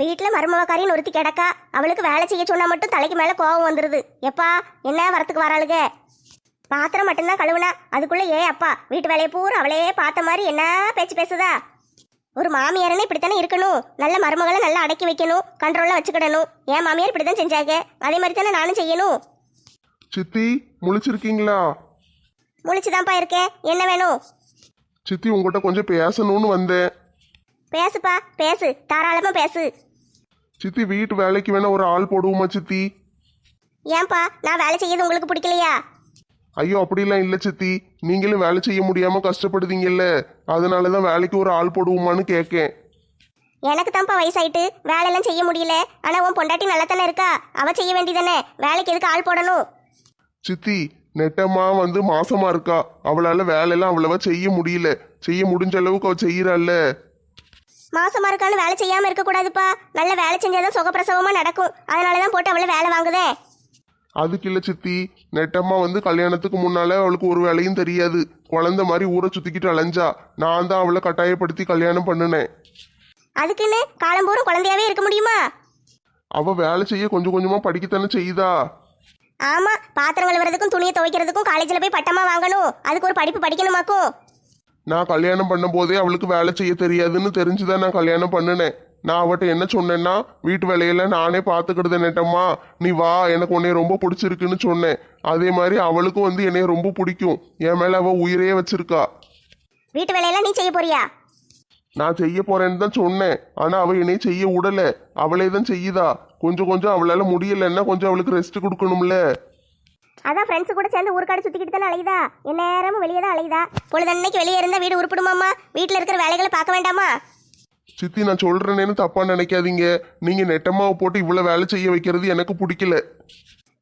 வீட்டில் மருமவக்காரின்னு ஒருத்தி கிடக்கா அவளுக்கு வேலை செய்ய சொன்னா மட்டும் தலைக்கு மேலே கோவம் வந்துடுது எப்பா என்ன வரத்துக்கு வராளுக? பாத்திரம் மட்டும்தான் கழுவுனா அதுக்குள்ள ஏ அப்பா வீட்டு வேலையை பூரா அவளே பார்த்த மாதிரி என்ன பேச்சு பேசுதா? ஒரு மாமியாரனே இப்படித்தானே இருக்கணும். நல்ல மருமகளை நல்லா அடக்கி வைக்கணும் கண்ட்ரோலில் வச்சுக்கிடணும். என் மாமியார் இப்படி தான் செஞ்சாங்க. அதே மாதிரி தானே நானும் செய்யணும். சித்தி முழிச்சிருக்கீங்களா? முழிச்சுதான்ப்பா இருக்கேன். என்ன வேணும்? சித்தி உங்ககிட்ட கொஞ்சம் பேசணும்னு வந்தேன். பேசுப்பா பேசு. தாராளமாக பேசு. சித்தி வீட்டு வேலைக்கு வேணா ஒரு ஆள் போடுவோமா சித்தி? ஏன்பா நான் வேலை செய்யறது உங்களுக்கு பிடிக்கலையா? ஐயோ அப்படிலாம் இல்லை சித்தி. நீங்களும் வேலை செய்ய முடியாம கஷ்டப்படுதீங்கல்ல. அதனால தான் வேலைக்கு ஒரு ஆள் போடுவோமான்னு கேட்கேன் எனக்கு தான்ப்பா வயசாயிட்டு வேலையெல்லாம் செய்ய முடியல. ஆனா உன் பொண்டாட்டி நல்லா தானே இருக்கா? அவ செய்ய வேண்டியதானே வேலைக்கு எதுக்கு ஆள் போடணும்? சித்தி நெட்டம்மா வந்து மாசமா இருக்கா. அவளால வேலையெல்லாம் அவ்வளவா செய்ய முடியல. செய்ய முடிஞ்ச அளவுக்கு அவ செய்யறாள்ல. மாசமா இருக்கான்னு வேலை செய்யாம இருக்க கூடாதுப்பா. நல்ல வேலை செஞ்சாதான் சுகப்பிரசவமா நடக்கும். அதனாலதான் போட்டு அவளை வேலை வாங்குதே. அதுக்கு இல்ல சித்தி. நெட்டம்மா வந்து கல்யாணத்துக்கு முன்னால அவளுக்கு ஒரு வேலையும் தெரியாது. குழந்தை மாதிரி ஊரை சுத்திக்கிட்டு அலைஞ்சா நான் தான் அவளை கட்டாயப்படுத்தி கல்யாணம் பண்ணினேன். அதுக்குன்னு காலம்பூரம் குழந்தையாவே இருக்க முடியுமா? அவ வேலை செய்ய கொஞ்சம் கொஞ்சமா படிக்கத்தானே செய்யுதா ஆமா பாத்திரம் கழுவுறதுக்கும் துணியை துவைக்கிறதுக்கும் காலேஜில் போய் பட்டமா வாங்கணும். அதுக்கு ஒரு படிப்பு படிக்கணுமாக்கும்? நான் கல்யாணம் பண்ணும்போதே அவளுக்கு வேலை செய்ய தெரியாதுன்னு தெரிஞ்சுதான் நான் கல்யாணம் பண்ணினேன். நான் அவட்ட என்ன சொன்னேன்னா வீட்டு வேலையெல்லாம் நானே பார்த்துக்கிடுத நெட்டம்மா. நீ வா எனக்கு உன்னை ரொம்ப பிடிச்சிருக்குன்னு சொன்னேன். அதே மாதிரி அவளுக்கும் வந்து என்னைய ரொம்ப பிடிக்கும். என் மேல அவ உயிரையே வச்சிருக்கா. வீட்டு வேலையெல்லாம் நீ செய்ய போறியா? நான் செய்ய போறேன்னு தான் சொன்னேன். ஆனா அவ என்னைய செய்ய விடல அவளே தான் செய்யுதா. கொஞ்சம் கொஞ்சம் அவளால முடியலன்னா கொஞ்சம் அவளுக்கு ரெஸ்ட் கொடுக்கணும்ல. அதான் ஃப்ரெண்ட்ஸ் கூட சேர்ந்து ஊருக்காடு சுத்திக்கிட்டு தானே அலையுதா? என் நேரமும் வெளியே தான் அலையுதா? பொழுதன்னைக்கு வெளியே இருந்தா வீடு உருப்பிடுமாமா வீட்டில் இருக்கிற வேலைகளை பார்க்க வேண்டாமா? சித்தி நான் சொல்றேனேன்னு தப்பா நினைக்காதீங்க. நீங்க நெட்டம்மாவை போட்டு இவ்வளவு வேலை செய்ய வைக்கிறது எனக்கு பிடிக்கல.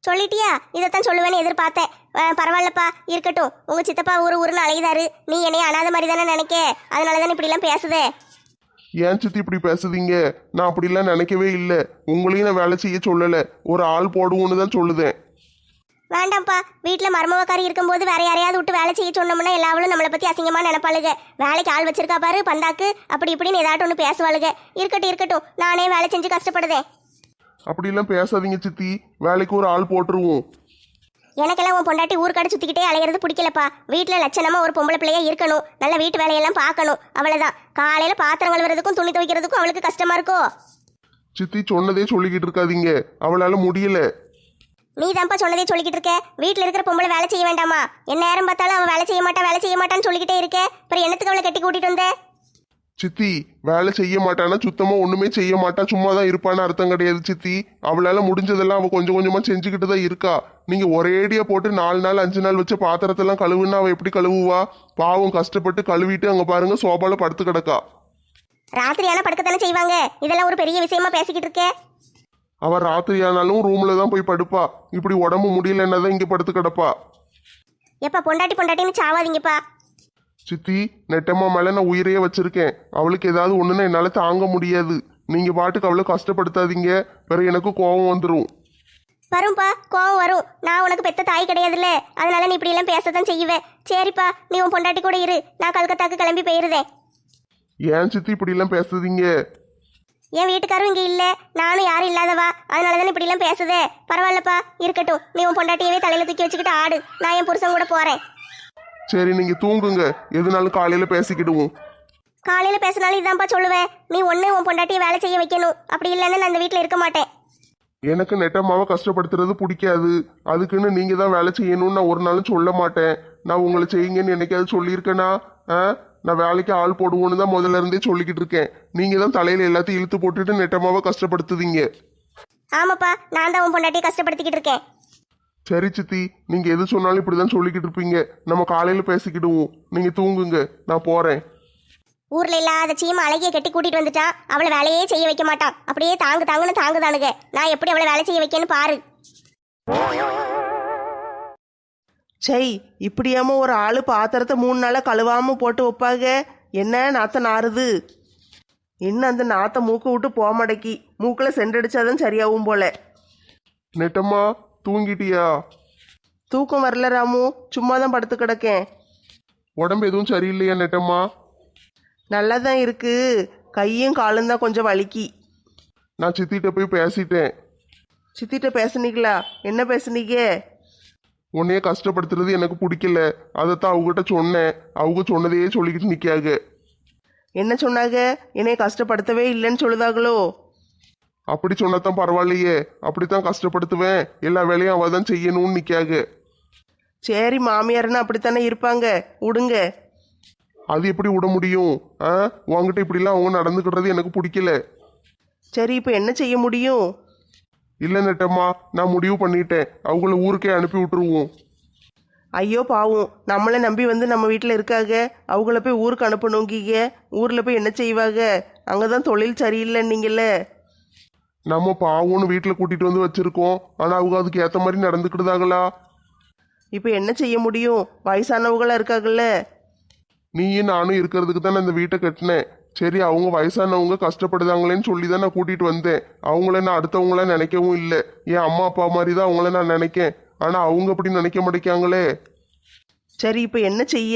சொல்லிட்டியா? இதைத்தான் சொல்லுவேன்னு எதிர்பார்த்தேன். பரவாயில்லப்பா. இருக்கட்டும். உங்க சித்தப்பா ஊரு ஊருன்னு அலையுதாரு. நீ என்னைய அனாத மாதிரி தானே நினைக்க. அதனால தானே இப்படிலாம் பேசுதே? ஏன் சித்தி இப்படி பேசுதீங்க? நான் அப்படிலாம் நினைக்கவே இல்லை. உங்களையும் நான் வேலை செய்ய சொல்லலை. ஒரு ஆள் போடுவோன்னு தான் சொல்லுதேன். வேண்டாம்ப்பா. வீட்டில் மருமவக்காரி இருக்கும்போது வேற யாரையாவது விட்டு வேலை செய்ய சொன்னோம்னா எல்லாவளும் நம்மளை பற்றி அசிங்கமாக நினைப்பாளுங்க வேலைக்கு ஆள் வச்சிருக்கா பாரு பந்தாக்கு அப்படி இப்படின்னு ஏதாட்டும் ஒன்று பேசுவாளுங்க இருக்கட்டும் இருக்கட்டும். நானே வேலை செஞ்சு கஷ்டப்படுதேன். அப்படிலாம் பேசாதீங்க சித்தி. வேலைக்கு ஒரு ஆள் போட்டுருவோம். எனக்கெல்லாம் உன் பொண்டாட்டி ஊருக்காடு சுற்றிக்கிட்டே அலையிறது பிடிக்கலப்பா. வீட்டில் லட்சணமா ஒரு பொம்பளை பிள்ளையா இருக்கணும். நல்ல வீட்டு வேலையெல்லாம் பார்க்கணும். அவ்வளோதான் காலையில் பாத்திரம் கழுவுறதுக்கும் துணி துவைக்கிறதுக்கும் அவளுக்கு கஷ்டமா இருக்கோ? சித்தி சொன்னதே சொல்லிக்கிட்டு இருக்காதீங்க. அவளால முடியல. நீ தான்ப்பா சொன்னதே சொல்லிக்கிட்டு இருக்க. வீட்டில் இருக்கிற பொம்பளை வேலை செய்ய வேண்டாமா? என்ன நேரம் பார்த்தாலும் அவள் வேலை செய்ய மாட்டா வேலை செய்ய மாட்டான்னு சொல்லிக்கிட்டே இருக்க. அப்புறம் என்னத்துக்கு அவளை கட்டி கூட்டிட்டு வந்த? சித்தி வேலை செய்ய மாட்டானா? சுத்தமா ஒண்ணுமே செய்ய மாட்டா. சும்மா தான் இருப்பான்னு அர்த்தம் கிடையாது சித்தி. அவளால முடிஞ்சதெல்லாம் அவ கொஞ்சம் கொஞ்சமா செஞ்சுக்கிட்டு தான் இருக்கா. நீங்க ஒரேடியா போட்டு நாலு நாள் அஞ்சு நாள் வச்ச பாத்திரத்தெல்லாம் கழுவுன்னா அவ எப்படி கழுவுவா? பாவம் கஷ்டப்பட்டு கழுவிட்டு அங்க பாருங்க சோபால படுத்து கிடக்கா. ராத்திரி ஆனா படுக்கத்தானே செய்வாங்க? இதெல்லாம் ஒரு பெரிய விஷயமா பேசிக்கிட்டு இருக்கே. அவ ராத்திரி ஆனாலும் ரூம்ல தான் போய் படுப்பா. இப்படி உடம்பு முடியலன்னா தான் இங்க படுத்து கிடப்பா. எப்பா பொண்டாட்டி பொண்டாட்டின்னு சாவாதீங்கப்பா. சித்தி நெட்டம்மா மேல நான் உயிரையே வச்சிருக்கேன். அவளுக்கு ஏதாவது ஒண்ணுன்னா என்னால தாங்க முடியாது. நீங்க பாட்டுக்கு அவளை கஷ்டப்படுத்தாதீங்க. பிறகு எனக்கு கோபம் வந்துடும் வரும்பா கோவம் வரும். நான் உனக்கு பெத்த தாய் கிடையாதுல்ல. அதனால நீ இப்படியெல்லாம் பேசத்தான் செய்வேன் சரிப்பா நீ உன் பொண்டாட்டி கூட இரு. நான் கல்கத்தாக்கு கிளம்பி போயிருந்தேன் ஏன் சித்தி இப்படி எல்லாம் பேசுதீங்க? என் வீட்டுக்காரும் இங்க இல்ல. நானும் யாரும் இல்லாதவா? அதனால தானே இப்படிலாம் பேசுதே? பரவாயில்லப்பா. இருக்கட்டும். நீ உன் பொண்டாட்டியவே தலையில தூக்கி வச்சுக்கிட்டு ஆடு. நான் என் புருஷன் கூட போறேன். சரி நீங்க தூங்குங்க. எதுனாலும் காலையில பேசிக்கிடுவோம். காலையில பேசினாலும் இதான்ப்பா சொல்லுவேன். நீ ஒண்ணு உன் பொண்டாட்டியை வேலை செய்ய வைக்கணும். அப்படி இல்லைன்னா நான் இந்த வீட்டில் இருக்க மாட்டேன். எனக்கு நெட்டம்மாவை கஷ்டப்படுத்துறது பிடிக்காது. அதுக்குன்னு நீங்க தான் வேலை செய்யணும்னு நான் ஒரு நாளும் சொல்ல மாட்டேன். நான் உங்களை செய்யுங்கன்னு என்னைக்காவது சொல்லியிருக்கேனா? ஆ? நான் வேலைக்கு ஆள் போடுவோன்னு தான் முதல்ல இருந்தே சொல்லிக்கிட்டு இருக்கேன். நீங்க தான் தலையில எல்லாத்தையும் இழுத்து போட்டுட்டு நெட்டம்மாவை கஷ்டப்படுத்துதீங்க. ஆமாப்பா நான் தான் உன் பொண்டாட்டியை கஷ்டப்படுத்திக்கிட்டு இருக்கேன். சரி சித்தி நீங்க எது சொன்னாலும் இப்படிதான் சொல்லிக்கிட்டு இருப்பீங்க. நம்ம காலையில பேசிக்கிடுவோம். நீங்க தூங்குங்க நான் போறேன். ஊர்ல இல்லாத சீமா அழகிய கட்டி கூட்டிட்டு வந்துட்டான் அவளை வேலையே செய்ய வைக்க மாட்டான். அப்படியே தாங்கு தாங்குன்னு தாங்குதானுங்க. நான் எப்படி அவளை வேலை செய்ய வைக்கன்னு பாரு. சை இப்படியாம ஒரு ஆள் பாத்திரத்தை மூணு நாளாக கழுவாம போட்டு வைப்பாங்க? என்ன நாத்தம் நாறுது? இன்னும் அந்த நாத்தை மூக்கு விட்டு போக மடக்கி மூக்கில் சென்றடிச்சாதான் சரியாகும் போல. நெட்டம்மா தூங்கிட்டியா? தூக்கம் வரல ராமு. சும்மா தான் படுத்து கிடக்கேன். உடம்பு எதுவும் சரியில்லையா நெட்டம்மா? நல்லா தான் இருக்கு. கையும் காலும் தான் கொஞ்சம் வலிக்கி. நான் சித்திட்ட போய் பேசிட்டேன். சித்திட்ட பேசுனீங்களா? என்ன பேசுனீங்க? உன்னைய கஷ்டப்படுத்துறது எனக்கு பிடிக்கல. அதைத்தான் அவங்ககிட்ட சொன்னேன். அவங்க சொன்னதையே சொல்லிக்கிட்டு நிற்காங்க என்ன சொன்னாங்க என்னைய கஷ்டப்படுத்தவே இல்லைன்னு சொல்லுதாங்களோ அப்படி சொன்னதான் பரவாயில்லையே. அப்படித்தான் கஷ்டப்படுத்துவேன். எல்லா வேலையும் அவ தான் செய்யணும்னு நிற்காக சரி மாமியார்னு அப்படித்தானே இருப்பாங்க. விடுங்க அது எப்படி விட முடியும்? ஆ? உங்ககிட்ட இப்படிலாம் அவங்க நடந்துக்கிடுறது எனக்கு பிடிக்கல. சரி இப்போ என்ன செய்ய முடியும்? இல்லை நெட்டம்மா நான் முடிவு பண்ணிட்டேன். அவங்கள ஊருக்கே அனுப்பி விட்டுருவோம். ஐயோ பாவம். நம்மளை நம்பி வந்து நம்ம வீட்டில் இருக்காங்க அவங்கள போய் ஊருக்கு அனுப்பணுங்கீங்க ஊரில் போய் என்ன செய்வாங்க அங்கே தான் தொழில் சரியில்லைன்னீங்கல்ல. நம்ம பாவம்னு வீட்டில் கூட்டிட்டு வந்து வச்சிருக்கோம். ஆனால் அவங்க அதுக்கு ஏற்ற மாதிரி நடந்துக்கிட்டுதாங்களா இப்போ என்ன செய்ய முடியும்? வயசானவங்களா இருக்காங்கல்ல நீயும் நானும் இருக்கிறதுக்கு தான் நான் இந்த வீட்டை கட்டினேன். சரி அவங்க வயசானவங்க கஷ்டப்படுதாங்களேன்னு சொல்லி தான் நான் கூட்டிட்டு வந்தேன். அவங்கள நான் அடுத்தவங்கள நினைக்கவும் இல்லை. என் அம்மா அப்பா மாதிரி தான் அவங்கள நான் நினைக்கேன். ஆனால் அவங்க அப்படி நினைக்க மாட்டேங்காங்களே சரி இப்போ என்ன செய்ய?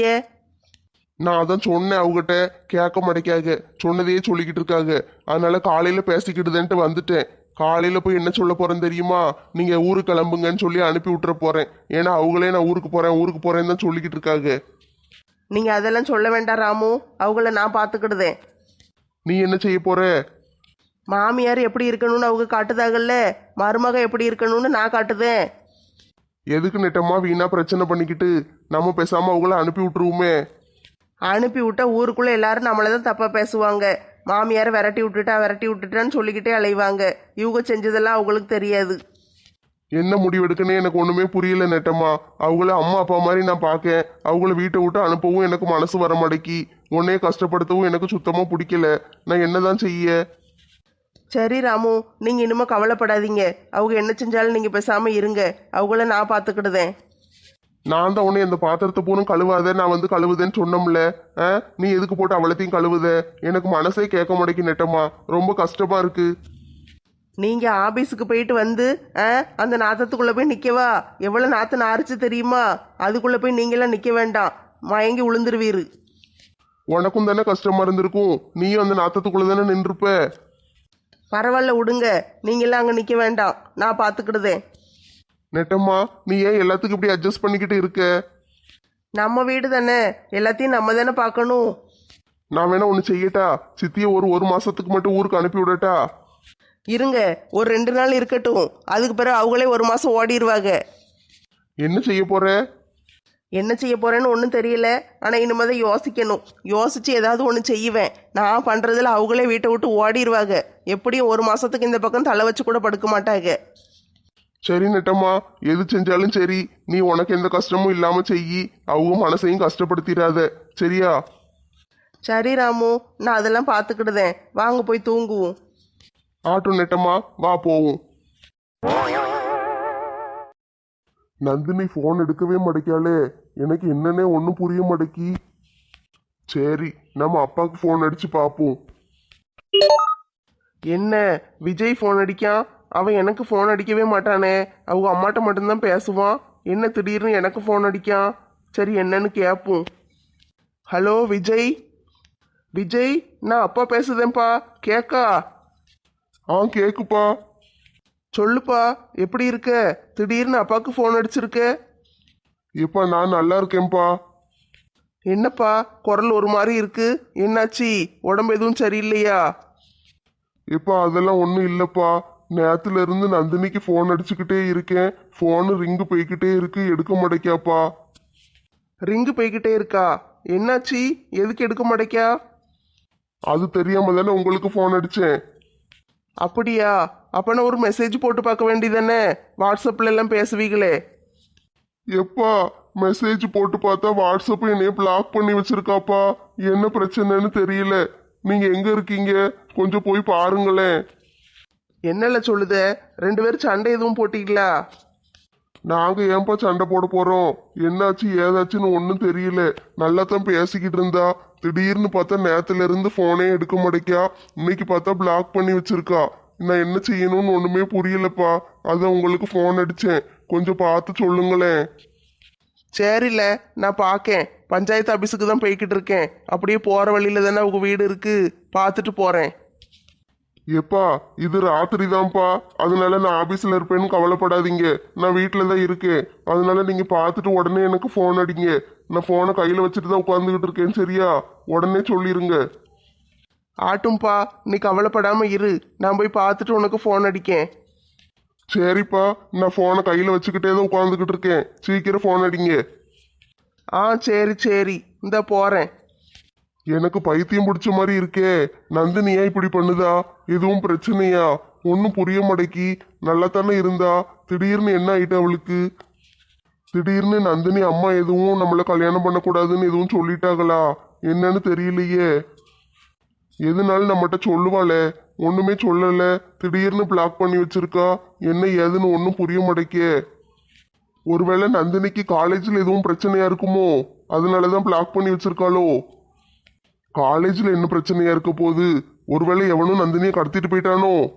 நான் அதான் சொன்னேன் அவங்ககிட்ட கேட்க மாட்டேக்காக சொன்னதையே சொல்லிக்கிட்டு இருக்காங்க அதனால காலையில பேசிக்கிட்டுதேன்ட்டு வந்துட்டேன். காலையில போய் என்ன சொல்ல போறேன் தெரியுமா? நீங்க ஊருக்கு கிளம்புங்கன்னு சொல்லி அனுப்பி விட்டுற போறேன். ஏன்னா அவங்களே நான் ஊருக்கு போறேன் ஊருக்கு போறேன்னு தான் சொல்லிக்கிட்டு இருக்காங்க நீங்கள் அதெல்லாம் சொல்ல வேண்டாம் ராமு. அவங்கள நான் பார்த்துக்கிடுதேன். நீ என்ன செய்ய போற? மாமியார் எப்படி இருக்கணும்னு அவங்க காட்டுதாகல்ல மருமக எப்படி இருக்கணும்னு நான் காட்டுதேன். எதுக்கு நெட்டமா வீணா பிரச்சனை பண்ணிக்கிட்டு நம்ம பேசாம அவங்கள அனுப்பி விட்டுருவோமே? அனுப்பி விட்டா ஊருக்குள்ளே எல்லாரும் நம்மளை தான் தப்பாக பேசுவாங்க. மாமியாரை விரட்டி விட்டுட்டா விரட்டி விட்டுட்டான்னு சொல்லிக்கிட்டே அலைவாங்க. இவங்க செஞ்சதெல்லாம் அவங்களுக்கு தெரியாது. என்ன முடிவெடுக்கனே எனக்கு ஒண்ணுமே புரியல நெட்டம்மா. அவங்கள அம்மா அப்பா மாதிரி நான் பார்க்கேன். அவங்கள வீட்டை விட்டு அனுப்பவும் எனக்கு மனசு வர மாட்டேக்கி. உன்னைய கஷ்டப்படுத்தவும் எனக்கு சுத்தமா பிடிக்கல. நான் என்னதான் செய்ய? சரி ராமு நீங்கள் இனிமே கவலைப்படாதீங்க. அவங்க என்ன செஞ்சாலும் நீங்கள் பேசாமல் இருங்க. அவங்கள நான் பார்த்துக்கிடுதேன். நான் தான் உன்னை அந்த பாத்திரத்தை பூனும் கழுவாத நான் வந்து கழுவுதேன்னு சொன்னோம்ல. ஆ? நீ எதுக்கு போட்டு அவ்வளத்தையும் கழுவுத? எனக்கு மனசே கேட்க மாட்டேங்கி நெட்டம்மா. ரொம்ப கஷ்டமா இருக்கு. நீங்கள் ஆபீஸுக்கு போயிட்டு வந்து ஆ அந்த நாத்தத்துக்குள்ளே போய் நிற்கவா எவ்வளோ நாற்று நாரிச்சு தெரியுமா? அதுக்குள்ளே போய் நீங்களாம் நிற்க வேண்டாம். மயங்கி உளுந்துருவீரு. உனக்கும் தானே கஷ்டமா இருந்திருக்கும். நீயும் அந்த நாத்தத்துக்குள்ள தானே நின்றுப்ப. பரவாயில்ல விடுங்க. நீங்களாம் அங்கே நிற்க வேண்டாம். நான் பார்த்துக்கிடுதேன் நெட்டம்மா நீ ஏன் எல்லாத்துக்கும் இப்படி அட்ஜஸ்ட் பண்ணிக்கிட்டு இருக்க? நம்ம வீடு தானே. எல்லாத்தையும் நம்ம தானே பார்க்கணும். நான் வேணா ஒன்று செய்யட்டா? சித்தியை ஒரு ஒரு மாசத்துக்கு மட்டும் ஊருக்கு அனுப்பி விடட்டா? இருங்க ஒரு ரெண்டு நாள் இருக்கட்டும். அதுக்கு பிறகு அவங்களே ஒரு மாதம் ஓடிடுவாங்க என்ன செய்ய போற? என்ன செய்ய போறேன்னு ஒன்றும் தெரியல. ஆனால் இனிமே தான் யோசிக்கணும். யோசிச்சு ஏதாவது ஒன்று செய்வேன். நான் பண்ணுறதுல அவங்களே வீட்டை விட்டு ஓடிடுவாங்க எப்படியும் ஒரு மாதத்துக்கு இந்த பக்கம் தலை வச்சு கூட படுக்க மாட்டாங்க. சரி நெட்டம்மா. எது செஞ்சாலும் சரி. நீ உனக்கு எந்த கஷ்டமும் இல்லாம செய்யி. அவங்க மனசையும் கஷ்டப்படுத்திடாத. சரியா? சரி ராமு. நான் அதெல்லாம் பார்த்துக்கிடுதேன். வாங்க போய் தூங்குவோம். ஆட்டும் வா போவோம். நந்தினி ஃபோன் எடுக்கவே மாட்டேக்காளே எனக்கு என்னன்னே ஒன்றும் புரிய மாட்டேக்கி சரி நம்ம அப்பாவுக்கு ஃபோன் அடிச்சு பார்ப்போம் என்ன? விஜய் ஃபோன் அடிக்கான் அவன் எனக்கு ஃபோன் அடிக்கவே மாட்டானே. அவங்க அம்மாட்ட மட்டும்தான் பேசுவான். என்ன திடீர்னு எனக்கு ஃபோன் அடிக்கான் சரி என்னன்னு கேட்போம் ஹலோ விஜய்? விஜய் நான் அப்பா பேசுதேன்ப்பா கேக்கா? ஆ கேக்குப்பா. சொல்லுப்பா எப்படி இருக்க? திடீர்னு அப்பாவுக்கு ஃபோன் அடிச்சிருக்க? இப்ப நான் நல்லா இருக்கேன்ப்பா. என்னப்பா குரல் ஒரு மாதிரி இருக்கு. என்னாச்சு? உடம்பு எதுவும் சரியில்லையா? இப்ப அதெல்லாம் ஒன்றும் இல்லைப்பா. நேத்துல இருந்து நந்தினிக்கு ஃபோன் அடிச்சுக்கிட்டே இருக்கேன். ஃபோனு ரிங்கு போய்கிட்டே இருக்கு. எடுக்க மாட்டேக்காப்பா ரிங்கு போய்கிட்டே இருக்கா? என்னாச்சு? எதுக்கு எடுக்க மாட்டேக்கா அது தெரியாம தானே உங்களுக்கு ஃபோன் அடிச்சேன். அப்படியா? அப்பனா ஒரு மெசேஜ் போட்டு பார்க்க வேண்டியதானே வாட்ஸ்அப்ல எல்லாம் பேசுவீங்களே. எப்பா மெசேஜ் போட்டு பார்த்தா வாட்ஸ்அப் என்னைய பிளாக் பண்ணி வச்சிருக்காப்பா. என்ன பிரச்சனைன்னு தெரியல. நீங்க எங்க இருக்கீங்க? கொஞ்சம் போய் பாருங்களேன். என்னல சொல்லுத? ரெண்டு பேரும் சண்டை எதுவும் போட்டீங்களா? நாங்க ஏன்பா சண்டை போட போறோம்? என்னாச்சு ஏதாச்சுன்னு ஒன்றும் தெரியல. நல்லா தான் பேசிக்கிட்டு இருந்தா. திடீர்னு பார்த்தா நேத்துல இருந்து போனே எடுக்க மாட்டேக்கா. இன்னைக்கு பார்த்தா பிளாக் பண்ணி வச்சிருக்கா. நான் என்ன செய்யணும்னு ஒண்ணுமே புரியலப்பா. அதான் உங்களுக்கு ஃபோன் அடிச்சேன். கொஞ்சம் பார்த்து சொல்லுங்களேன். சரில நான் பார்க்கேன் பஞ்சாயத்து ஆபீஸுக்கு தான் போய்கிட்டு இருக்கேன். அப்படியே போற வழியில தானே உங்க வீடு இருக்கு. பார்த்துட்டு போறேன். எப்பா இது ராத்திரி தான்ப்பா அதனால நான் ஆபீஸ்ல இருப்பேன்னு கவலைப்படாதீங்க. நான் வீட்டில தான் இருக்கேன். அதனால நீங்க பார்த்துட்டு உடனே எனக்கு ஃபோன் அடிங்க. நான் ஃபோனை கையில வச்சுட்டு தான் உட்காந்துக்கிட்டு இருக்கேன் சரியா? உடனே சொல்லிருங்க. ஆட்டும்பா நீ கவலைப்படாம இரு. நான் போய் பார்த்துட்டு உனக்கு ஃபோன் அடிக்கேன். சரிப்பா நான் ஃபோனை கையில வச்சுக்கிட்டே தான் உட்காந்துக்கிட்டு இருக்கேன். சீக்கிரம் ஃபோன் அடிங்க. ஆ சரி சரி. இந்த போகிறேன் எனக்கு பைத்தியம் பிடிச்ச மாதிரி இருக்கே. நந்தினி ஏன் இப்படி பண்ணுதா? எதுவும் பிரச்சனையா? ஒன்றும் புரிய மடக்கி நல்லா தானே இருந்தா? திடீர்னு என்ன ஆயிட்டு அவளுக்கு? திடீர்னு நந்தினி அம்மா எதுவும் நம்மளை கல்யாணம் பண்ணக்கூடாதுன்னு எதுவும் சொல்லிட்டாங்களா? என்னன்னு தெரியலையே. எதுனாலும் நம்மகிட்ட சொல்லுவாளே. ஒன்றுமே சொல்லல. திடீர்னு பிளாக் பண்ணி வச்சிருக்கா. என்ன ஏதுன்னு ஒன்றும் புரிய மாட்டேக்கே. ஒருவேளை நந்தினிக்கு காலேஜில் எதுவும் பிரச்சனையா இருக்குமோ? அதனால தான் பிளாக் பண்ணி வச்சிருக்காளோ? காலேஜில் என்ன பிரச்சனையா இருக்க போகுது? ஒருவேளை எவனும் நந்தினியை கடத்திட்டு போயிட்டானோ?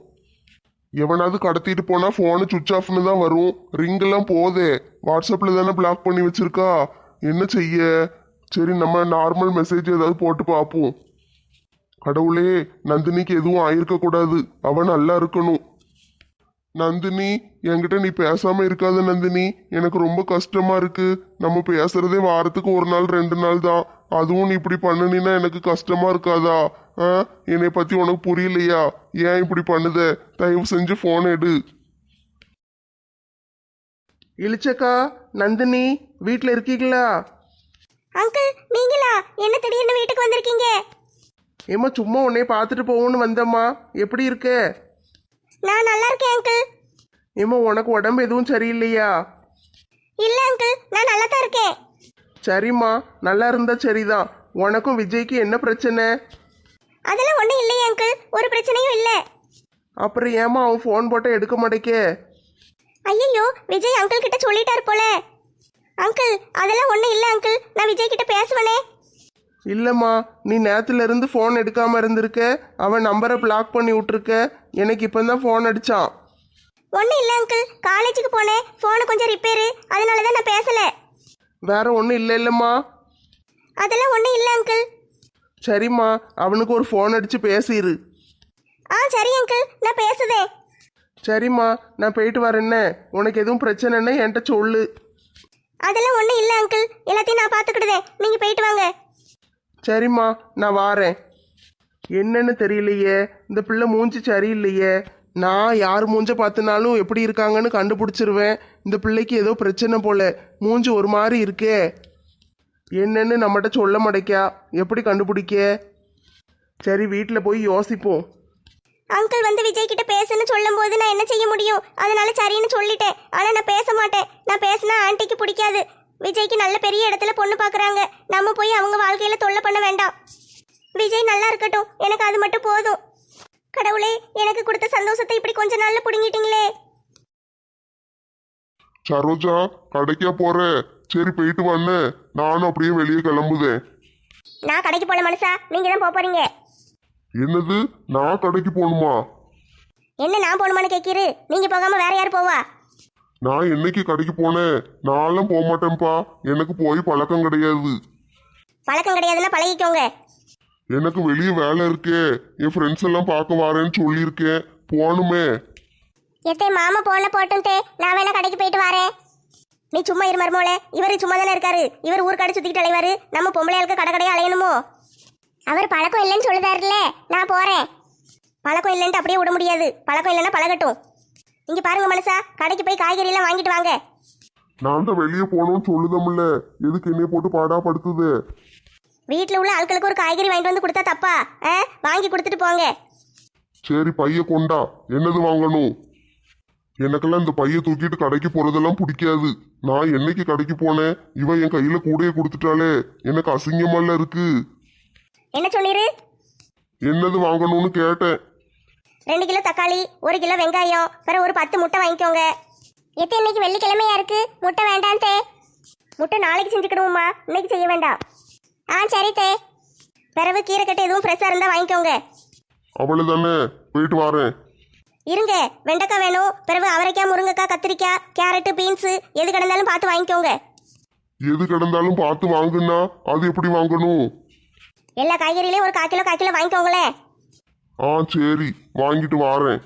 எவனாவது கடத்திட்டு போனா ஃபோனு சுவிச் ஆஃப்னு தான் வரும். ரிங் எல்லாம் போதே. வாட்ஸ்அப்பில் தானே பிளாக் பண்ணி வச்சிருக்கா? என்ன செய்ய? சரி நம்ம நார்மல் மெசேஜ் ஏதாவது போட்டு பார்ப்போம். கடவுளே நந்தினிக்கு எதுவும் ஆயிருக்க கூடாது. அவன் நல்லா இருக்கணும். நந்தினி என்கிட்ட நீ பேசாம இருக்காத நந்தினி. எனக்கு ரொம்ப கஷ்டமா இருக்கு. நம்ம பேசுறதே வாரத்துக்கு ஒரு நாள் ரெண்டு நாள் தான். அதுவும் நீ இப்படி பண்ணுனீன்னா எனக்கு கஷ்டமா இருக்காதா? ஆ? என்னை பத்தி உனக்கு புரியலையா? ஏன் இப்படி பண்ணுத? தயவு செஞ்சு போன் எடு. இளிச்சக்கா நந்தினி வீட்டில் இருக்கீங்களா? அங்கிள் நீங்களா? என்ன திடீர்னு வீட்டுக்கு வந்திருக்கீங்க? ஏம்மா சும்மா உன்னைய பார்த்துட்டு போவோன்னு வந்தம்மா. எப்படி இருக்க? நான் நல்லா இருக்கேன் அங்கிள் ஏம்மா உனக்கு உடம்பு எதுவும் சரியில்லையா? இல்ல அங்கிள் நான் நல்லா தான் இருக்கேன். சரிம்மா நல்லா இருந்தா சரிதான். உனக்கும் விஜய்க்கு என்ன பிரச்சனை? அதெல்லாம் ஒன்றும் இல்லையே அங்கிள் ஒரு பிரச்சனையும் இல்லை. அப்புறம் ஏம்மா அவன் ஃபோன் போட்டால் எடுக்க மாட்டேக்கே? ஐயோ விஜய் அங்கிள் கிட்ட சொல்லிட்டார் போல. அங்கிள் அதெல்லாம் ஒன்றும் இல்லை அங்கிள் நான் விஜய் கிட்ட பேசுவனே. இல்லைம்மா நீ நேத்துல இருந்து ஃபோன் எடுக்காம இருந்திருக்க. அவன் நம்பரை பிளாக் பண்ணி விட்டுருக்க. எனக்கு இப்போ தான் ஃபோன் அடிச்சான். ஒன்றும் இல்லை அங்கிள் காலேஜுக்கு போனேன். ஃபோனு கொஞ்சம் ரிப்பேரு அதனால தான் நான் பேசலை. வேற ஒன்றும் இல்லை இல்லைம்மா. அதெல்லாம் ஒன்றும் இல்லை அங்கிள் சரிம்மா அவனுக்கு ஒரு ஃபோன் அடிச்சு பேசிடு ஆ சரி அங்கிள் நான் பேசுதேன். சரிம்மா நான் போயிட்டு வரேன்னே உனக்கு எதுவும் பிரச்சனைன்னா என்கிட்ட சொல்லு. அதெல்லாம் ஒன்றும் இல்லை அங்கிள் எல்லாத்தையும் நான் பார்த்துக்கிடுதேன். நீங்கள் போயிட்டு வாங்க. சரிம்மா நான் வாரேன். என்னன்னு தெரியலையே. இந்த பிள்ளை மூஞ்சி சரியில்லையே. நான் யார் மூஞ்ச பார்த்தினாலும் எப்படி இருக்காங்கன்னு கண்டுபிடிச்சிருவேன். இந்த பிள்ளைக்கு ஏதோ பிரச்சனை போல. மூஞ்சி ஒரு மாதிரி இருக்கே. என்னன்னு நம்மகிட்ட சொல்ல மாட்டேக்கா. எப்படி கண்டுபிடிக்க? சரி வீட்டில் போய் யோசிப்போம். அங்கிள் வந்து விஜய் கிட்ட பேசுன்னு சொல்லும்போது நான் என்ன செய்ய முடியும்? அதனால சரின்னு சொல்லிட்டேன். ஆனா நான் பேச மாட்டேன். நான் பேசினா ஆன்ட்டிக்கு பிடிக்காது. விஜய்க்கு நல்ல பெரிய இடத்துல பொண்ணு பார்க்கறாங்க நம்ம போய் அவங்க வாழ்க்கையில தொல்லை பண்ண வேண்டாம். விஜய் நல்லா இருக்கட்டும். எனக்கு அது மட்டும் போதும். கடவுளே எனக்கு கொடுத்த சந்தோஷத்தை இப்படி கொஞ்ச நாள்ல புடுங்கிட்டீங்களே. சரோஜா கடைக்கா போற? சரி போயிட்டு வான்னு நானும் அப்படியே வெளியே கிளம்புதேன். நான் கடைக்கு போன மனுஷா. நீங்க தான் போப் போறீங்க. என்னது? நான் கடைக்கு போகணுமா என்ன நான் போகணுமான்னு கேட்கிறீரு நீங்க போகாம வேற யார் போவா? நான் என்னைக்கு கடைக்கு போனேன்? நான்லாம் போக மாட்டேன்ப்பா. எனக்கு போய் பழக்கம் கிடையாது. பழக்கம் கிடையாதுன்னா பழகிக்கோங்க. எனக்கு வெளியே வேலை இருக்கே. என் ஃப்ரெண்ட்ஸ் எல்லாம் பார்க்க வரேன்னு சொல்லியிருக்கேன் போகணுமே. எத்தே மாமா போன போட்டும் தே. நான் வேணா கடைக்கு போயிட்டு வரேன். நீ சும்மா இரு மருமோளே. இவர் சும்மா தானே இருக்காரு. இவர் ஊர் கடை சுத்திக்கிட்டு அலைவாரு. நம்ம பொம்பளையாளுக்கு கடை கடையா அலையணுமோ? அவர் பழக்கம் இல்லைன்னு சொல்லுதாருல்ல. நான் போறேன். பழக்கம் இல்லைன்ட்டு அப்படியே விட முடியாது. பழக்கம் இல்லைன்னா பழகட்டும். இங்க பாருங்க மனுஷா கடைக்கு போய் காய்கறி எல்லாம் வாங்கிட்டு வாங்க. நான் தான் வெளியே போகணும்னு சொல்லுதமில்ல எதுக்கு என்னைய போட்டு பாடா படுத்துது? வீட்டில் உள்ள ஆட்களுக்கு ஒரு காய்கறி வாங்கிட்டு வந்து கொடுத்தா தப்பா? ஆ? வாங்கி கொடுத்துட்டு போங்க. சரி பைய கொண்டா. என்னது வாங்கணும்? எனக்கெல்லாம் இந்த பைய தூக்கிட்டு கடைக்கு போறதெல்லாம் பிடிக்காது. நான் என்னைக்கு கடைக்கு போனேன்? இவ என் கையில கூடையே கொடுத்துட்டாலே எனக்கு அசிங்கமால இருக்கு. என்ன சொன்னீரு? என்னது வாங்கணும்னு கேட்டேன். ரெண்டு கிலோ தக்காளி ஒரு கிலோ வெங்காயம் பிறகு ஒரு பத்து முட்டை வாங்கிக்கோங்க. எத்தனை இன்னைக்கு வெள்ளிக்கிழமையா இருக்கு? முட்டை வேண்டாம் தே. முட்டை நாளைக்கு செஞ்சுக்கிடுவோம்மா. இன்னைக்கு செய்ய வேண்டாம். ஆ சரி தே. பிறகு கீரை கட்டு எதுவும் ஃப்ரெஷ்ஷாக இருந்தால் வாங்கிக்கோங்க. அவ்வளவுதானே? போயிட்டு வரேன். இருங்க. வெண்டைக்காய் வேணும். பிறகு அவரைக்காய் முருங்கைக்காய் கத்திரிக்காய் கேரட்டு பீன்ஸு எது கிடந்தாலும் பார்த்து வாங்கிக்கோங்க. எது கிடந்தாலும் பார்த்து வாங்குனா அது எப்படி வாங்கணும்? எல்லா காய்கறிலையும் ஒரு கால் கிலோ கால் கிலோ வாங்கிக்கோங்களேன். ஆ சரி. வாங்கிட்டு வாரேன்.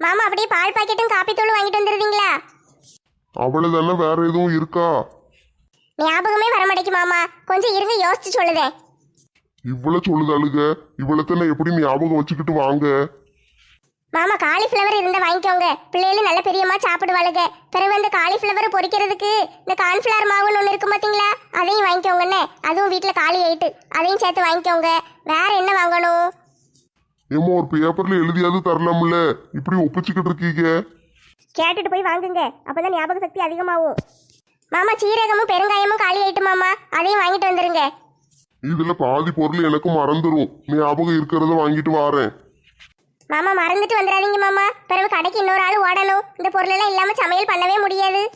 மாமா அப்படியே பால் பாக்கெட்டும் காப்பி தூளும் வாங்கிட்டு வந்துடுவீங்களா அவ்வளவுதானே வேற எதுவும் இருக்கா? ஞாபகமே வர மாட்டேங்குது மாமா. கொஞ்சம் இருங்க யோசிச்சு சொல்லுதேன். இவ்வளவு சொல்லுதாளுக இவ்வளவுத்தானே எப்படி ஞாபகம் வச்சுக்கிட்டு வாங்க. மாமா காலிஃப்ளவர் இருந்தா வாங்கிக்கோங்க. பிள்ளைகளும் நல்ல பெரியம்மா சாப்பிடுவாளுங்க பிறகு அந்த காலிஃப்ளவர் பொரிக்கிறதுக்கு இந்த கார்ன்ஃபிளவர் மாவுன்னு ஒன்று இருக்கும் பார்த்தீங்களா அதையும் வாங்கிக்கோங்கண்ணே. அதுவும் வீட்டில் காலி ஆயிட்டு. அதையும் சேர்த்து வாங்கிக்கோங்க. வேற என்ன வாங்கணும்? ஏம்மா ஒரு பேப்பர்ல எழுதியாவது தரலாம்ல? இப்படி ஒப்பிச்சுக்கிட்டு இருக்கீங்க. கேட்டுட்டு போய் வாங்குங்க. அப்பதான் ஞாபக சக்தி அதிகமாகும். மாமா சீரகமும் பெருங்காயமும் காலி ஆயிட்டு மாமா. அதையும் வாங்கிட்டு வந்துருங்க. இதுல பாதி பொருள் எனக்கு மறந்துடும் ஞாபகம் இருக்கிறத வாங்கிட்டு வாரேன். மாமா மறந்துட்டு வந்துடாதீங்க மாமா. பிறகு கடைக்கு இன்னொரு ஆள் ஓடணும். இந்த பொருளெல்லாம் இல்லாம சமையல் பண்ணவே முடியாது.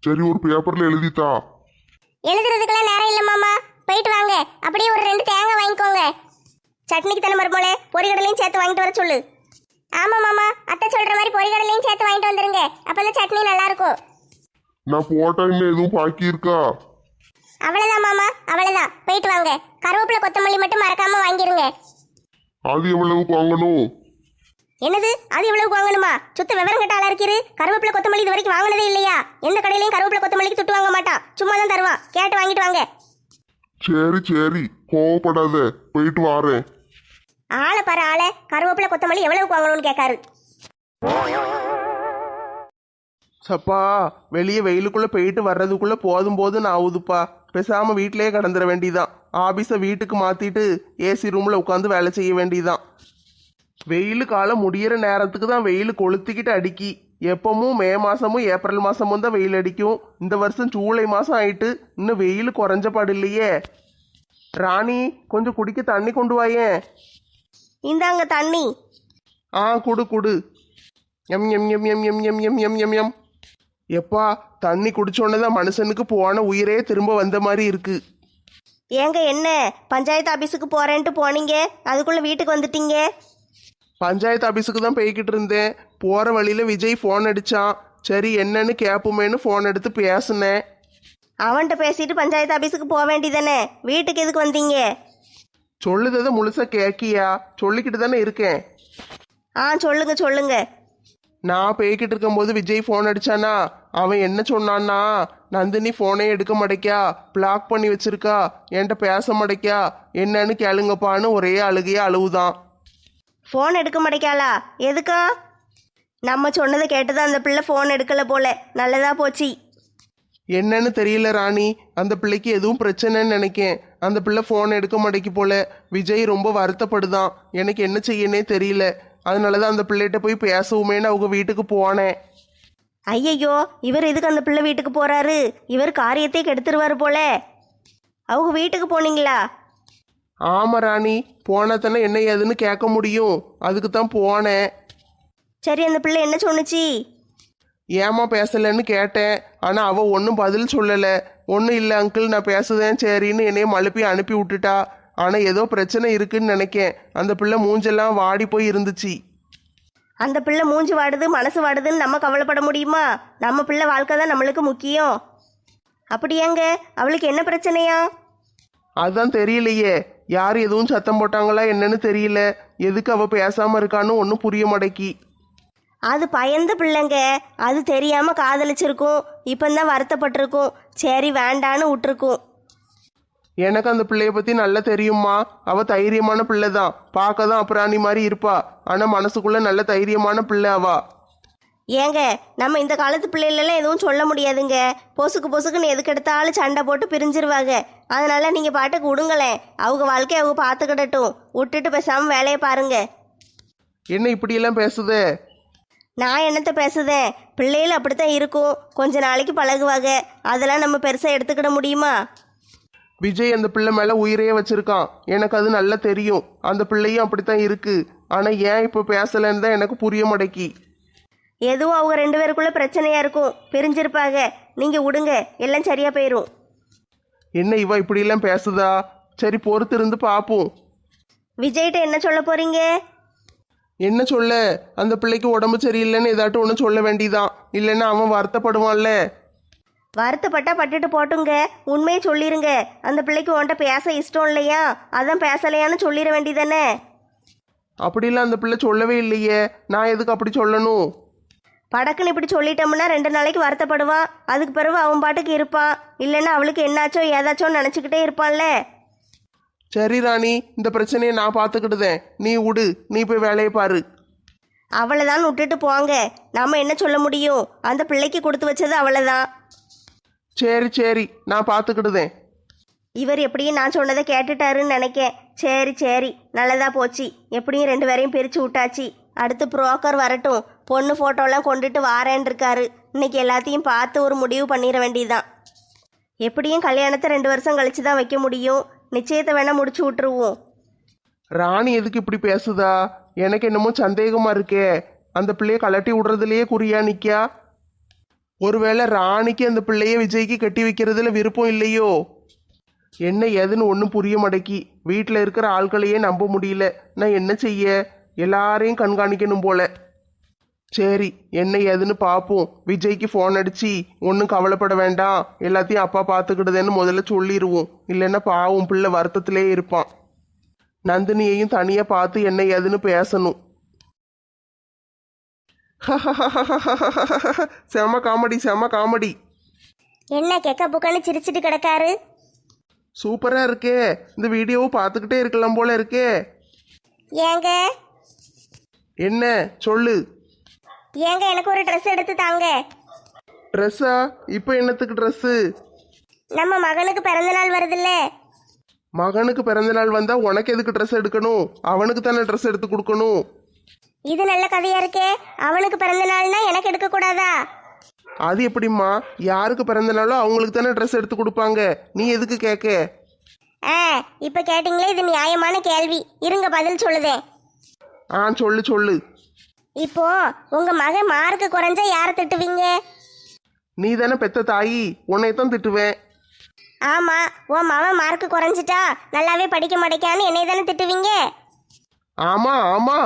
சரி ஒரு பேப்பர்ல எழுதித்தா. எழுதுறதுக்கெல்லாம் நேரம் இல்லை மாமா. போயிட்டு வாங்க. அப்படியே ஒரு ரெண்டு தேங்காய் வாங்கிக்கோங்க. சட்னிக்கு தானே மருமோளே? பொரிகடலையும் சேர்த்து வாங்கிட்டு வர சொல்லு. ஆமா மாமா அத்தை சொல்ற மாதிரி பொரிகடலையும் சேர்த்து வாங்கிட்டு வந்துருங்க. அப்பதான் சட்னி நல்லா இருக்கும் நான் போட்டா இன்னும் எதுவும் பாக்கி இருக்கா அவ்வளவுதான் மாமா அவ்வளவுதான். போயிட்டு வாங்க. கருவேப்பிலை கொத்தமல்லி மட்டும் மறக்காம வாங்கிருங்க. அது எவ்வளவுக்கு வாங்கணும்? என்னது? அது இவ்வளவு வாங்கணுமா? சுத்த விவரம் கட்ட ஆளா இருக்கிறது கருவேப்பிலை கொத்தமல்லி இது வரைக்கும் வாங்கினதே இல்லையா? எந்த கடையிலையும் கருவேப்பிலை கொத்தமல்லிக்கு துட்டு வாங்க மாட்டான். சும்மா தான் தருவான். கேட்டு வாங்கிட்டு வாங்க. சரி சரி. கோவப்படாத. போயிட்டு வாரேன். ஆளை பாரு ஆளை. கருவேப்பிலை கொத்தமல்லி எவ்வளவுக்கு வாங்கணும்னு கேட்காரு சப்பா வெளியே வெயிலுக்குள்ள போயிட்டு வர்றதுக்குள்ள போதும் போதும் ஆகுதுப்பா பேசாம வீட்டிலேயே கடந்துட வேண்டியதான் ஆபீஸை வீட்டுக்கு மாத்திட்டு ஏசி ரூம்ல உட்காந்து வேலை செய்ய வேண்டியதான் வெயில் காலம் முடியிற நேரத்துக்கு தான் வெயில் கொளுத்திக்கிட்டு அடிக்கி. எப்பவும் மே மாசமும் ஏப்ரல் மாசமும் தான் வெயில் அடிக்கும். இந்த வருஷம் ஜூலை மாசம் ஆயிட்டு இன்னும் வெயில் குறைஞ்ச பாடு இல்லையே. ராணி கொஞ்சம் குடிக்க தண்ணி கொண்டு வாயேன். இந்தாங்க தண்ணி. ஆ குடு குடு. எம் எம் எம் எம் எம் எம் எம் எம் எம் எம். எப்பா தண்ணி குடிச்சோன்னே தான் மனுஷனுக்கு போன உயிரே திரும்ப வந்த மாதிரி இருக்கு. ஏங்க என்ன? பஞ்சாயத்து ஆபீஸுக்கு போறேன்ட்டு போனீங்க? அதுக்குள்ள வீட்டுக்கு வந்துட்டீங்க? பஞ்சாயத்து ஆபீஸுக்கு தான் போய்கிட்டு இருந்தேன். போகிற வழியில் விஜய் ஃபோன் அடிச்சான். சரி என்னன்னு கேட்போமேன்னு ஃபோன் எடுத்து பேசினேன். அவன்கிட்ட பேசிட்டு பஞ்சாயத்து ஆபீஸுக்கு போக வேண்டியதானே வீட்டுக்கு எதுக்கு வந்தீங்க? சொல்லுததை முழுசாக கேட்கியா சொல்லிக்கிட்டு தானே இருக்கேன். ஆ சொல்லுங்க சொல்லுங்க. நான் போய்கிட்டு இருக்கும்போது விஜய் ஃபோன் அடிச்சானா? அவன் என்ன சொன்னான்னா? நந்தினி ஃபோனே எடுக்க மாட்டேக்கா பிளாக் பண்ணி வச்சிருக்கா? என்கிட்ட பேச மாட்டேக்கா என்னன்னு கேளுங்கப்பான்னு ஒரே அழுகையா அழுவுதான். ஃபோன் எடுக்க மாட்டேக்காளா எதுக்கா? நம்ம சொன்னதை கேட்டுதான் அந்த பிள்ளை ஃபோன் எடுக்கல போல. நல்லதா போச்சு. என்னன்னு தெரியல ராணி. அந்த பிள்ளைக்கு எதுவும் பிரச்சனைன்னு நினைக்கேன். அந்த பிள்ளை ஃபோன் எடுக்க மாட்டேக்கு போல. விஜய் ரொம்ப வருத்தப்படுதான். எனக்கு என்ன செய்யனே தெரியல. அதனால தான் அந்த பிள்ளைகிட்ட போய் பேசவுமேன்னு அவங்க வீட்டுக்கு போனேன். ஐயையோ இவர் எதுக்கு அந்த பிள்ளை வீட்டுக்கு போறாரு? இவர் காரியத்தை கெடுத்துருவாரு போல. அவங்க வீட்டுக்கு போனீங்களா? ஆமா ராணி. போனா தானே என்ன ஏதுன்னு கேட்க முடியும். அதுக்கு தான் போனேன். சரி அந்த பிள்ளை என்ன சொன்னுச்சு? ஏமா பேசலன்னு கேட்டேன். ஆனால் அவள் ஒன்றும் பதில் சொல்லலை. ஒன்றும் இல்லை அங்கிள் நான் பேசுதேன் சரின்னு என்னைய மழுப்பி அனுப்பி விட்டுட்டா. ஆனால் ஏதோ பிரச்சனை இருக்குன்னு நினைக்கேன். அந்த பிள்ளை மூஞ்செல்லாம் வாடி போய் இருந்துச்சு. அந்த பிள்ளை மூஞ்சி வாடுது மனசு வாடுதுன்னு நம்ம கவலைப்பட முடியுமா? நம்ம பிள்ளை வாழ்க்கை தான் நம்மளுக்கு முக்கியம். அப்படியாங்க அவளுக்கு என்ன பிரச்சனையா? அதான் தெரியலையே. யார் எதுவும் சத்தம் போட்டாங்களா என்னன்னு தெரியல. எதுக்கு அவள் பேசாமல் இருக்கான்னு ஒன்றும் புரிய மாட்டேக்கி அது பயந்த பிள்ளைங்க. அது தெரியாம காதலிச்சிருக்கும். இப்பந்தான் வருத்தப்பட்டிருக்கும். சரி வேண்டான்னு விட்டுருக்கும். எனக்கு அந்த பிள்ளைய பற்றி நல்லா தெரியுமா அவள் தைரியமான பிள்ளை தான் பார்க்க தான் அப்புறாணி மாதிரி இருப்பா. ஆனால் மனசுக்குள்ளே நல்ல தைரியமான பிள்ளை அவா. ஏங்க நம்ம இந்த காலத்து பிள்ளைகளெல்லாம் எதுவும் சொல்ல முடியாதுங்க. பொசுக்கு பொசுக்குன்னு எதுக்கு எடுத்தாலும் சண்டை போட்டு பிரிஞ்சிருவாங்க. அதனால நீங்க பாட்டுக்கு விடுங்களேன் அவங்க வாழ்க்கையை அவங்க பார்த்துக்கிடட்டும். விட்டுட்டு பேசாம வேலையை பாருங்க. என்ன இப்படியெல்லாம் பேசுதே? நான் என்னத்த பேசுதேன் பிள்ளைகள் அப்படித்தான் இருக்கும். கொஞ்ச நாளைக்கு பழகுவாங்க. அதெல்லாம் நம்ம பெருசா எடுத்துக்கிட முடியுமா? விஜய் அந்த பிள்ளை மேல உயிரையே வச்சிருக்கான். எனக்கு அது நல்லா தெரியும். அந்த பிள்ளையும் அப்படித்தான் இருக்கு. ஆனா ஏன் இப்போ பேசலன்னு தான் எனக்கு புரிய மாட்டேக்கி எதுவும் அவங்க ரெண்டு பேருக்குள்ள பிரச்சனையா இருக்கும். பிரிஞ்சிருப்பாங்க. நீங்க விடுங்க. எல்லாம் சரியா போயிரும். என்ன இவ இப்படியெல்லாம் பேசுதா? சரி பொறுத்து இருந்து பார்ப்போம் விஜய்கிட்ட என்ன சொல்ல போறீங்க? என்ன சொல்ல? அந்த பிள்ளைக்கு உடம்பு சரியில்லைன்னு ஏதாட்டும் ஒன்று சொல்ல வேண்டியதான் இல்லைன்னா அவன் வருத்தப்படுவான்ல. வருத்தப்பட்டா பட்டுட்டு போட்டுங்க. உண்மையை சொல்லிருங்க. அந்த பிள்ளைக்கு உன்கிட்ட பேச இஷ்டம் இல்லையா? அதான் பேசலையான்னு சொல்லிட வேண்டியதானே? அப்படிலாம் அந்த பிள்ளை சொல்லவே இல்லையே. நான் எதுக்கு அப்படி சொல்லணும்? படக்குன்னு இப்படி சொல்லிட்டோம்னா ரெண்டு நாளைக்கு வருத்தப்படுவான் அதுக்கு பிறகு அவன் பாட்டுக்கு இருப்பான் இல்லைன்னா அவளுக்கு என்னாச்சோ ஏதாச்சோன்னு நினச்சிக்கிட்டே இருப்பான்ல சரி ராணி இந்த பிரச்சனையை நான் பார்த்துக்கிடுதேன் நீ விடு நீ போய் வேலையை பாரு. அவளை தான் விட்டுட்டு போங்க. நாம என்ன சொல்ல முடியும்? அந்த பிள்ளைக்கு கொடுத்து வச்சது அவளை தான் சரி சரி நான் பார்த்துக்கிடுதேன் இவர் எப்படியும் நான் சொன்னதை கேட்டுட்டாருன்னு நினைக்கேன். சரி சரி நல்லதா போச்சு. எப்படியும் ரெண்டு பேரையும் பிரித்து விட்டாச்சு. அடுத்து புரோக்கர் வரட்டும். பொண்ணு ஃபோட்டோலாம் கொண்டுட்டு வாரேன் இருக்காரு. இன்னைக்கு எல்லாத்தையும் பார்த்து ஒரு முடிவு பண்ணிட வேண்டியதுதான். எப்படியும் கல்யாணத்தை ரெண்டு வருஷம் கழிச்சு தான் வைக்க முடியும். நிச்சயத்தை வேணா முடிச்சு விட்டுருவோம். ராணி எதுக்கு இப்படி பேசுதா? எனக்கு என்னமோ சந்தேகமா இருக்கே. அந்த பிள்ளைய கலட்டி விடுறதுலயே குறியா நிக்கா ஒருவேளை ராணிக்கு அந்த பிள்ளைய விஜய்க்கு கட்டி வைக்கிறதுல விருப்பம் இல்லையோ? என்ன ஏதுன்னு ஒன்றும் புரிய மடக்கி. வீட்டில் இருக்கிற ஆட்களையே நம்ப முடியல. நான் என்ன செய்ய? எல்லாரையும் கண்காணிக்கணும் போல. சரி என்ன ஏதுன்னு பார்ப்போம் விஜய்க்கு ஃபோன் அடிச்சு ஒன்றும் கவலைப்பட வேண்டாம். எல்லாத்தையும் அப்பா பார்த்துக்கிடுதேன்னு முதல்ல சொல்லிடுவோம் இல்லைன்னா பாவம் பிள்ளை வருத்தத்திலே இருப்பான். நந்தினியையும் தனியா பார்த்து என்ன ஏதுன்னு பேசணும். செம காமெடி செம காமெடி. என்ன கெக்க புக்கன்னு சிரிச்சிட்டு கிடக்காரு? சூப்பரா இருக்கே. இந்த வீடியோவை பார்த்துக்கிட்டே இருக்கலாம் போல இருக்கே. ஏங்க? என்ன? சொல்லு. ஏங்க எனக்கு ஒரு ட்ரெஸ் எடுத்து தாங்க. ட்ரெஸ்ஸா இப்போ என்னத்துக்கு ட்ரெஸ்ஸு நம்ம மகனுக்கு பிறந்த நாள் வருதுல்ல. மகனுக்கு பிறந்த நாள் வந்தா உனக்கு எதுக்கு ட்ரெஸ் எடுக்கணும்? அவனுக்கு தானே ட்ரெஸ் எடுத்து கொடுக்கணும். இது நல்ல கதையா இருக்கே. அவனுக்கு பிறந்த நாள்னா எனக்கு எடுக்க கூடாதா? அது எப்படிம்மா? யாருக்கு பிறந்த நாளோ அவங்களுக்கு தானே ட்ரெஸ் எடுத்து கொடுப்பாங்க. நீ எதுக்கு கேட்க? ஆ இப்ப கேட்டிங்களே இது நியாயமான கேள்வி. இருங்க பதில் சொல்லுதேன். ஆ சொல்லு சொல்லு. இப்போ உங்க மகன் மார்க் குறைஞ்சா யாரை திட்டுவீங்க? நீ தானே பெத்த தாயி. உன்னை தான் திட்டுவேன். ஆமா உன் மகன் மார்க் குறைஞ்சிட்டா நல்லாவே படிக்க மாட்டேக்கான்னு என்னை தானே திட்டுவீங்க? ஆமா ஆமா.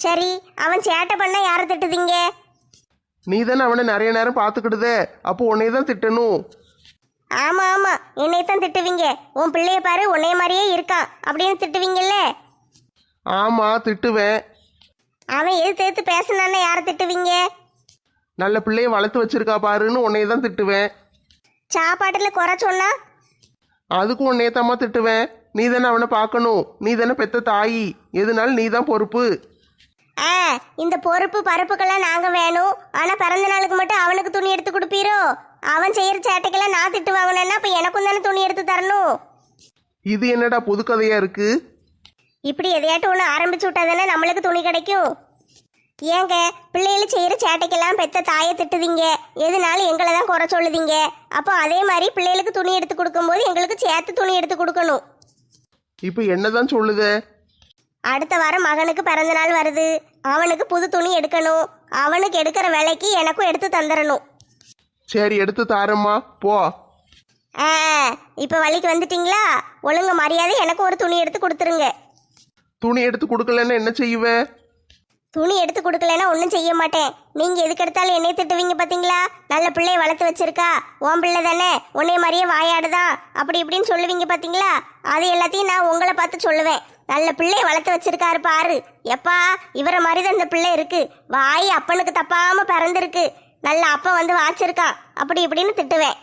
சரி அவன் சேட்டை பண்ணா யாரை திட்டுவீங்க? நீ தானே அவனை நிறைய நேரம் பார்த்துக்கிடுதே. அப்போ உன்னை தான் திட்டணும். ஆமா ஆமா என்னை தான் திட்டுவீங்க. உன் பிள்ளைய பாரு உன்னைய மாதிரியே இருக்கான். அப்படின்னு திட்டுவீங்கல்ல? ஆமா திட்டுவேன். அவன் எது தேர்த்து பேசினான்னு யாரை திட்டுவீங்க? நல்ல பிள்ளைய வளர்த்து வச்சிருக்கா பாருன்னு உன்னை தான் திட்டுவேன். சாப்பாட்டுல குறை சொன்னா? அதுக்கும் உன்னைய தாம்மா திட்டுவேன். நீ தானே அவனை பார்க்கணும். நீ தானே பெத்த தாயி. எதுனாலும் நீ தான் பொறுப்பு. ஆ இந்த பொறுப்பு பருப்புக்கெல்லாம் நாங்க வேணும். ஆனா பிறந்த நாளுக்கு மட்டும் அவனுக்கு துணி எடுத்து கொடுப்பீரோ? அவன் செய்யற சேட்டைக்கெல்லாம் நான் திட்டு வாங்கினேன்னா அப்ப எனக்கும் தானே துணி எடுத்து தரணும்? இது என்னடா புதுக்கதையா இருக்கு? இப்படி எதையாட்டும் ஒன்று ஆரம்பிச்சு விட்டா தானே நம்மளுக்கு துணி கிடைக்கும்? ஏங்க பிள்ளைகள் செய்யற சேட்டைக்கெல்லாம் பெத்த தாயை திட்டுதீங்க. எதுனாலும் எங்களை தான் குறை சொல்லுதீங்க. அப்போ அதே மாதிரி பிள்ளைகளுக்கு துணி எடுத்து கொடுக்கும்போது எங்களுக்கு சேர்த்து துணி எடுத்து கொடுக்கணும். இப்போ என்னதான் சொல்லுதே? அடுத்த வாரம் மகனுக்கு பிறந்த நாள் வருது. அவனுக்கு புது துணி எடுக்கணும். அவனுக்கு எடுக்கிற விலைக்கு எனக்கும் எடுத்து தந்துடணும் சரி எடுத்து தாரம்மா. போ. ஆ. இப்போ வழிக்கு வந்துட்டீங்களா? ஒழுங்கு மரியாதை எனக்கு ஒரு துணி எடுத்து கொடுத்துருங்க. துணி எடுத்து கொடுக்கலன்னா என்ன செய்வ? துணி எடுத்து கொடுக்கலன்னா ஒன்றும் செய்ய மாட்டேன். நீங்கள் எதுக்கு எடுத்தாலும் என்னை திட்டுவீங்க பார்த்தீங்களா நல்ல பிள்ளைய வளர்த்து வச்சிருக்கா. ஓன் பிள்ளை தானே. உன்னை மாதிரியே வாயாடுதா அப்படி இப்படின்னு சொல்லுவீங்க பார்த்தீங்களா அது எல்லாத்தையும் நான் உங்களை பார்த்து சொல்லுவேன். நல்ல பிள்ளைய வளர்த்து வச்சிருக்காரு பாரு. எப்பா இவரை மாதிரி தான் இந்த பிள்ளை இருக்கு. வாய் அப்பனுக்கு தப்பாம பிறந்திருக்கு. நல்ல அப்பா வந்து வாச்சிருக்கான். அப்படி இப்படின்னு திட்டுவேன்.